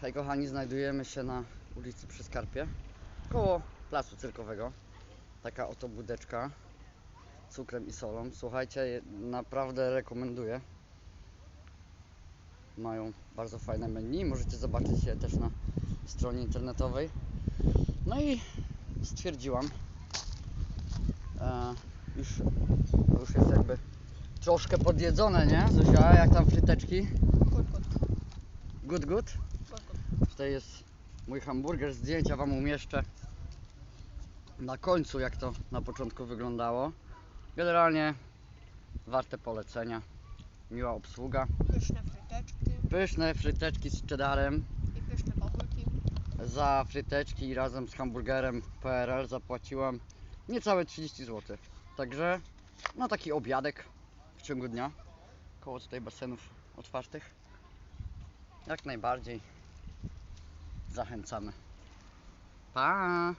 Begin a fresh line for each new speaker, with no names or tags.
Hej kochani, znajdujemy się na ulicy przy Skarpie, koło placu cyrkowego. Taka oto budeczka z cukrem i solą. Słuchajcie, naprawdę rekomenduję. Mają bardzo fajne menu, możecie zobaczyć je też na stronie internetowej. No i stwierdziłam, e, już, już jest jakby troszkę podjedzone, nie? Zuzia, jak tam fryteczki? Good, good,
Good, good?
Tutaj jest mój hamburger, zdjęcia Wam umieszczę na końcu, jak to na początku wyglądało. Generalnie warte polecenia, miła obsługa,
Pyszne fryteczki
pyszne fryteczki z cheddarem.
i pyszne babulki.
Za fryteczki razem z hamburgerem PRL zapłaciłam niecałe 30 zł. Także na taki obiadek w ciągu dnia, koło tutaj basenów otwartych, jak najbardziej zachęcamy. Pa!